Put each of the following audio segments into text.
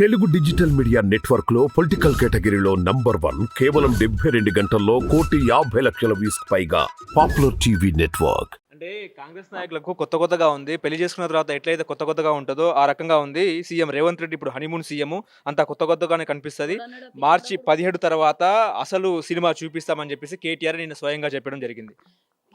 Telugu digital media నెట్వర్క్లో political కేటగిరీలో number one కేవలం డెబ్బై రెండు గంటల్లో కోటి యాభై లక్షల వ్యూస్ పైగా పాపులర్ టీవీ నెట్వర్క్. అంటే కాంగ్రెస్ నాయకులకు కొత్త కొత్తగా ఉంది. పెళ్ళి చేసుకున్న తర్వాత ఎట్లయితే కొత్త కొత్తగా ఉంటుందో ఆ రకంగా ఉంది. సీఎం రేవంత్ రెడ్డి ఇప్పుడు హనీమూన్ సీఎం. అంతా కొత్త కొత్తగానే కనిపిస్తుంది. మార్చి పదిహేడు తర్వాత అసలు సినిమా చూపిస్తామని చెప్పేసి కేటీఆర్ నిన్న స్వయంగా చెప్పడం జరిగింది.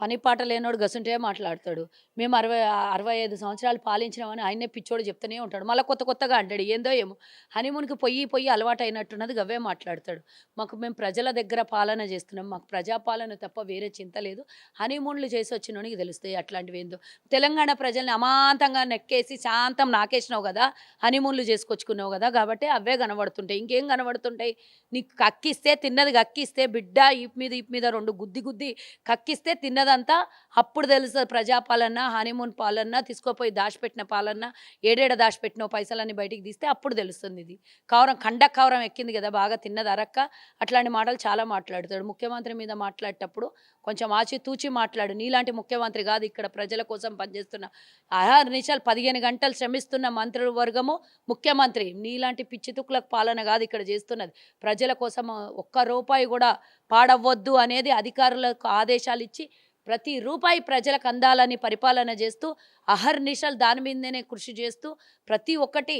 పని పాట లేనోడు గసుంటే మాట్లాడతాడు. మేము అరవై అరవై ఐదు సంవత్సరాలు పాలించినామని ఆయనే పిచ్చోడు చెప్తూనే ఉంటాడు. మళ్ళీ కొత్త కొత్తగా అంటాడు ఏందో ఏమో. హనీమూన్కి పొయ్యి పొయ్యి అలవాటు అయినట్టున్నది గవే మాట్లాడతాడు. మాకు మేము ప్రజల దగ్గర పాలన చేస్తున్నాం. మాకు ప్రజాపాలన తప్ప వేరే చింత లేదు. హనీమూన్లు చేసి వచ్చినోనికి తెలుస్తాయి అట్లాంటివి ఏందో. తెలంగాణ ప్రజల్ని అమాంతంగా నెక్కేసి శాంతం నాకేసినావు కదా హనీమూన్లు చేసుకొచ్చుకున్నావు కదా కాబట్టి అవే కనబడుతుంటాయి. ఇంకేం కనబడుతుంటాయి? నీకు కక్కిస్తే తిన్నది కక్కిస్తే బిడ్డ ఇప్ మీద ఇప్ మీద రెండు గుద్ది గుద్ది కక్కిస్తే తిన్నది ఉన్నదంతా అప్పుడు తెలుస్తుంది ప్రజాపాలన హనీమూన్ పాలన తీసుకోపోయి దాచిపెట్టిన పాలన ఏడేడ దాచిపెట్టిన పైసలన్నీ బయటికి తీస్తే అప్పుడు తెలుస్తుంది ఇది. కవరం కండ కవరం ఎక్కింది కదా బాగా తిన్నది అరక్క. అట్లాంటి మాటలు చాలా మాట్లాడుతాడు. ముఖ్యమంత్రి మీద మాట్లాడేటప్పుడు కొంచెం ఆచి తూచి మాట్లాడు. నీలాంటి ముఖ్యమంత్రి కాదు ఇక్కడ ప్రజల కోసం పనిచేస్తున్న. ఆరు నిమిషాలు పదిహేను గంటలు శ్రమిస్తున్న మంత్రివర్గము ముఖ్యమంత్రి. నీలాంటి పిచ్చితుక్కులకు పాలన కాదు ఇక్కడ చేస్తున్నది. ప్రజల కోసం ఒక్క రూపాయి కూడా పాడవద్దు అనేది అధికారులకు ఆదేశాలు ఇచ్చి ప్రతి రూపాయి ప్రజలకు అందాలని పరిపాలన చేస్తూ అహర్నిశలు దాని మీదనే కృషి చేస్తూ ప్రతి ఒక్కటి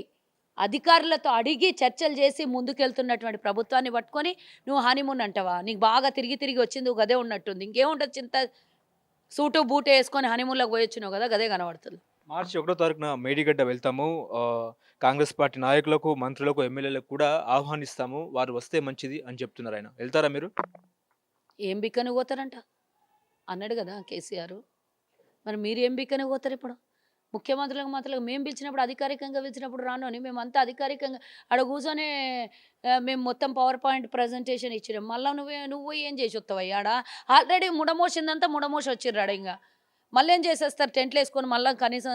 అధికారులతో అడిగి చర్చలు చేసి ముందుకెళ్తున్నటువంటి ప్రభుత్వాన్ని పట్టుకొని నువ్వు హనీమూన్ అంటావా? నీకు బాగా తిరిగి తిరిగి వచ్చింది గదే ఉన్నట్టుంది. ఇంకేముంటుంది చింత సూటు బూటు వేసుకొని హనీమూన్లోకి పోయొచ్చినావు కదా గదే కనబడుతుంది. మార్చి ఒకటో తారీఖున మేడిగడ్డ వెళ్తాము. కాంగ్రెస్ పార్టీ నాయకులకు మంత్రులకు ఎమ్మెల్యేలకు కూడా ఆహ్వానిస్తాము. వారు వస్తే మంచిది అని చెప్తున్నారు ఆయన. వెళ్తారా మీరు? ఏం బిక్కని పోతారంట? అన్నాడు కదా కేసీఆర్. మరి మీరు ఏం పోతారు ఇప్పుడు? ముఖ్యమంత్రులకు మాత్రం మేము పిలిచినప్పుడు అధికారికంగా పిలిచినప్పుడు రాను అని మేము అంతా అధికారికంగా ఆడ కూర్చొని మేము మొత్తం పవర్ పాయింట్ ప్రజెంటేషన్ ఇచ్చినాం. మళ్ళీ నువ్వే నువ్వు ఏం చేసి వస్తావు ఆడ ఆల్రెడీ ముడమోసిందంతా ముడమోసి వచ్చిర్రాడు ఇంకా మళ్ళీ ఏం చేసేస్తారు? టెంట్లు వేసుకొని మళ్ళీ కనీసం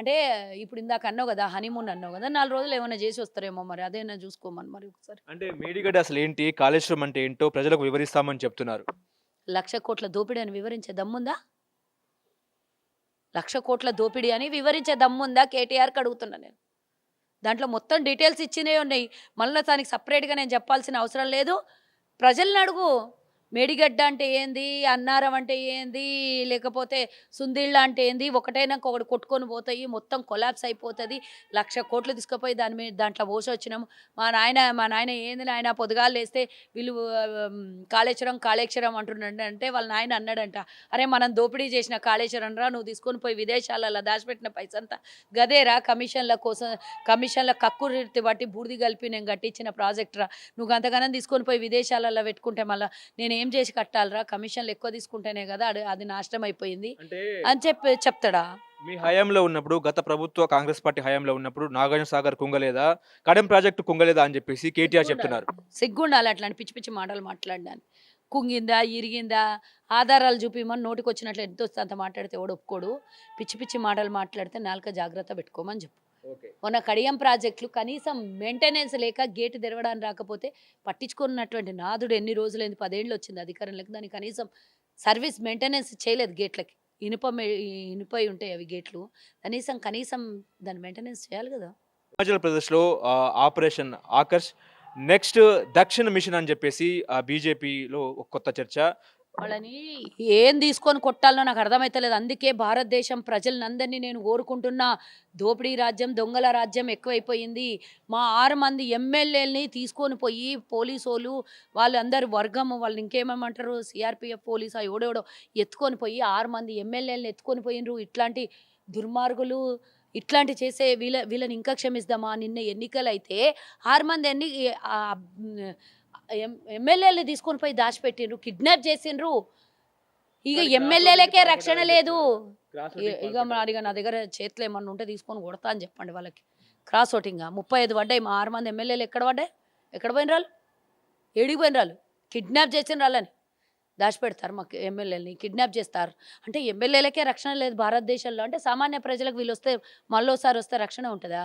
అంటే ఇప్పుడు ఇందాక అన్నావు కదా హనీమూన్ అన్నావు కదా నాలుగు రోజులు ఏమైనా చేసి వస్తారేమో మరి అదేనా చూసుకోమని మరి ఒకసారి. అంటే మేడిగడ్డ అసలు ఏంటి? కాళేశ్వరం అంటే ఏంటో ప్రజలకు వివరిస్తామని చెప్తున్నారు. లక్ష కోట్ల దోపిడీ అని వివరించే దమ్ముందా? లక్ష కోట్ల దోపిడీ అని వివరించే దమ్ముందా? కేటీఆర్కి అడుగుతున్నా నేను. దాంట్లో మొత్తం డీటెయిల్స్ ఇచ్చినే ఉన్నాయి. మళ్ళీ దానికి సపరేట్గా నేను చెప్పాల్సిన అవసరం లేదు. ప్రజల్ని అడుగు. మేడిగడ్డ అంటే ఏంది? అన్నారం అంటే ఏంది? లేకపోతే సుందిళ్ళ అంటే ఏంది? ఒకటైనా ఒకటి కొట్టుకొని పోతాయి మొత్తం కొలాప్స్ అయిపోతుంది. లక్ష కోట్లు తీసుకుపోయి దాని మీద దాంట్లో పోసి వచ్చినాము. మా నాయన మా నాయన ఏంది నాయన? పొద్దుగాలు వేస్తే వీళ్ళు కాళేశ్వరం కాళేశ్వరం అంటున్నాడు అంటే వాళ్ళ నాయన అన్నాడంట. అరే మనం దోపిడీ చేసిన కాళేశ్వరం రా నువ్వు తీసుకొని పోయి విదేశాలలో దాచిపెట్టిన పైసంతా గదేరా కమిషన్ల కోసం కమిషన్ల కక్కుర్తి బట్టి బూడిది కలిపి నేను కట్టించిన ప్రాజెక్ట్ రా. నువ్వు అంతగానం తీసుకొని పోయి విదేశాలలో పెట్టుకుంటే మళ్ళీ నేను ఏం చేసి కట్టాలరా? కమిషన్లు ఎక్కువ తీసుకుంటేనే కదా అది నాశనం అయిపోయింది. అని చెప్పి చెప్తాడా? మీ హయాంలో ఉన్నప్పుడు గత ప్రభుత్వ కాంగ్రెస్ పార్టీ హయాంలో ఉన్నప్పుడు నాగార్జున సాగర్ కుంగలేదా? కడెం ప్రాజెక్టు కుంగలేదా అని చెప్పేసి కేటీఆర్ చెప్తున్నారు. సిగ్గుండాలి అట్లాంటి పిచ్చి పిచ్చి మాటలు మాట్లాడడానికి కుంగిందా ఇరిగిందా? ఆధారాలు చూపిమని నోటికి వచ్చినట్లు ఎంత వస్తే అంత మాట్లాడితే ఎవడు ఒప్పుకోడు. పిచ్చి పిచ్చి మాటలు మాట్లాడితే నాలుక జాగ్రత్త పెట్టుకోమని చెప్పు. మొన్న కడియం ప్రాజెక్టులు కనీసం మెయింటెనెన్స్ లేక గేట్ తెరవడానికి రాకపోతే పట్టించుకున్నటువంటి నాదుడు ఎన్ని రోజులైంది? పదేళ్ళు వచ్చింది అధికారంలోకి. దానికి కనీసం సర్వీస్ మెయింటెనెన్స్ చేయలేదు గేట్లకి. ఇనుప ఇనుపై ఉంటాయి అవి గేట్లు. కనీసం కనీసం దాని మెయింటెనెన్స్ చేయాలి కదా. హిమాచల్ ప్రదేశ్లో ఆపరేషన్ ఆకర్ష్ నెక్స్ట్ దక్షిణ మిషన్ అని చెప్పేసి ఆ బీజేపీలో ఒక కొత్త చర్చ. వాళ్ళని ఏం తీసుకొని కొట్టాలో నాకు అర్థమైతలేదు. అందుకే భారతదేశం ప్రజలందరినీ నేను కోరుకుంటున్నా. దోపిడీ రాజ్యం దొంగల రాజ్యం ఎక్కువైపోయింది. మా ఆరు మంది ఎమ్మెల్యేలని తీసుకొని పోయి పోలీసు వాళ్ళు వాళ్ళందరూ వర్గం వాళ్ళు ఇంకేమేమంటారు? CRPF police? ఆ ఎవడెవడో ఎత్తుకొని పోయి ఆరు మంది ఎమ్మెల్యేలను ఎత్తుకొని పోయినరు ఇట్లాంటి దుర్మార్గులు ఇట్లాంటి చేసే వీళ్ళ వీళ్ళని ఇంకా క్షమిస్తామా నిన్న ఎన్నికలు అయితే ఆరు మంది ఎన్ని ఎమ్మెల్యేలు తీసుకొని పోయి దాచిపెట్టిండ్రు కిడ్నాప్ చేసిండ్రు. ఇక ఎమ్మెల్యేలకే రక్షణ లేదు. ఇక ఇక నా దగ్గర చేతిలో ఏమన్నా ఉంటే తీసుకొని కొడతా అని చెప్పండి వాళ్ళకి. క్రాస్ ఓటింగ్ ముప్పై ఐదు పడ్డాయి మా ఆరు మంది ఎమ్మెల్యేలు ఎక్కడ పడ్డాయి? ఎక్కడ పోయిన రాళ్ళు? ఏడికి పోయిన రాళ్ళు? కిడ్నాప్ చేసిన వాళ్ళని. దాచిపెడతారు మాకు ఎమ్మెల్యేలని కిడ్నాప్ చేస్తారు. అంటే ఎమ్మెల్యేలకే రక్షణ లేదు భారతదేశంలో. అంటే సామాన్య ప్రజలకు వీళ్ళు వస్తే మళ్ళోసారి వస్తే రక్షణ ఉంటుందా?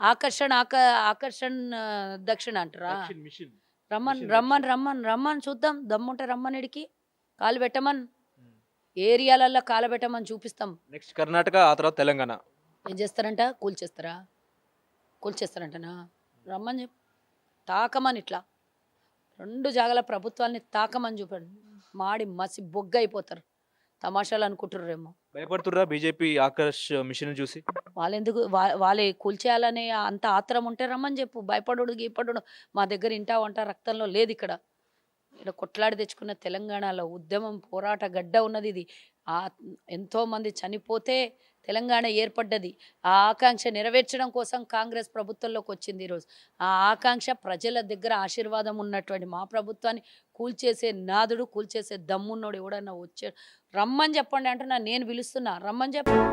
ఆకర్షణ ఆక ఆకర్షణ దక్షిణ అంటారా? రమ్మన్ రమ్మన్. రమ్మన్ రమ్మన్ చూద్దాం. దమ్ముంటే రమ్మనిడికి కాలు పెట్టమన్. ఏరియాలల్లో కాలు పెట్టమని చూపిస్తాం. నెక్స్ట్ కర్ణాటక ఆ తర్వాత తెలంగాణ. ఏం చేస్తారంట? కూల్చేస్తారా? కూల్చేస్తారంటనా? రమ్మని చెప్పు తాకమని ఇట్లా. రెండు జాగాల ప్రభుత్వాల్ని తాకమని చూపండి. మాడి మసి బొగ్గ అయిపోతారు. తమాషాలు అనుకుంటుర్రేమో. భయపడుతుర్రా బీజేపీ ఆకర్ష్ మిషన్ చూసి? వాళ్ళెందుకు? వాళ్ళే కూల్చేయాలనే అంత ఆత్రం ఉంటే రమ్మని చెప్పు. భయపడు గీపడు మా దగ్గర ఇంటా వంట రక్తంలో లేదు ఇక్కడ. ఇక్కడ కొట్లాడి తెచ్చుకున్న తెలంగాణలో ఉద్యమం పోరాట గడ్డ ఉన్నది ఇది. ఆ ఎంతో మంది చనిపోతే తెలంగాణ ఏర్పడ్డది. ఆ ఆకాంక్ష నెరవేర్చడం కోసం కాంగ్రెస్ ప్రభుత్వంలోకి వచ్చింది ఈరోజు ఆ ఆకాంక్ష ప్రజల దగ్గర ఆశీర్వాదం ఉన్నటువంటి మా ప్రభుత్వాన్ని కూల్చేసే నాదుడు కూల్చేసే దమ్మున్నోడు ఎవడన్నా వచ్చాడు? రమ్మని చెప్పండి అంటున్నా నేను పిలుస్తున్నా. రమ్మని చెప్పండి